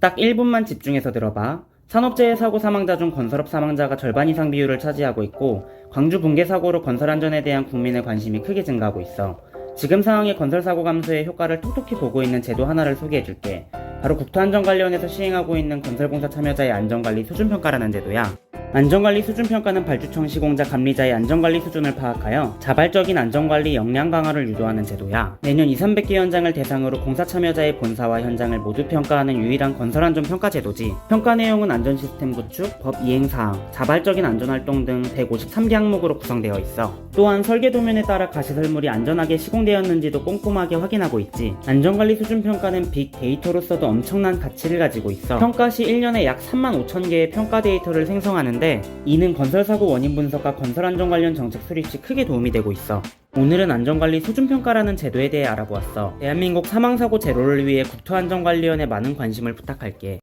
딱 1분만 집중해서 들어봐. 산업재해 사고 사망자 중 건설업 사망자가 절반 이상 비율을 차지하고 있고 광주 붕괴 사고로 건설 안전에 대한 국민의 관심이 크게 증가하고 있어. 지금 상황의 건설 사고 감소에 효과를 톡톡히 보고 있는 제도 하나를 소개해 줄게. 바로 국토안전 관련해서 시행하고 있는 건설공사 참여자의 안전관리 수준평가라는 제도야. 안전관리 수준평가는 발주청 시공자 감리자의 안전관리 수준을 파악하여 자발적인 안전관리 역량 강화를 유도하는 제도야. 매년 2, 300개 현장을 대상으로 공사 참여자의 본사와 현장을 모두 평가하는 유일한 건설안전 평가 제도지. 평가 내용은 안전시스템 구축, 법 이행사항, 자발적인 안전활동 등 153개 항목으로 구성되어 있어. 또한 설계 도면에 따라 가시설물이 안전하게 시공되었는지도 꼼꼼하게 확인하고 있지. 안전관리 수준평가는 빅데이터로서도 엄청난 가치를 가지고 있어. 평가 시 1년에 약 3만 5천 개의 평가 데이터를 생성하 는데 이는 건설사고 원인 분석과 건설안전 관련 정책 수립 시 크게 도움이 되고 있어. 오늘은 안전관리 수준평가라는 제도에 대해 알아보았어. 대한민국 사망사고 제로를 위해 국토안전관리원에 많은 관심을 부탁할게.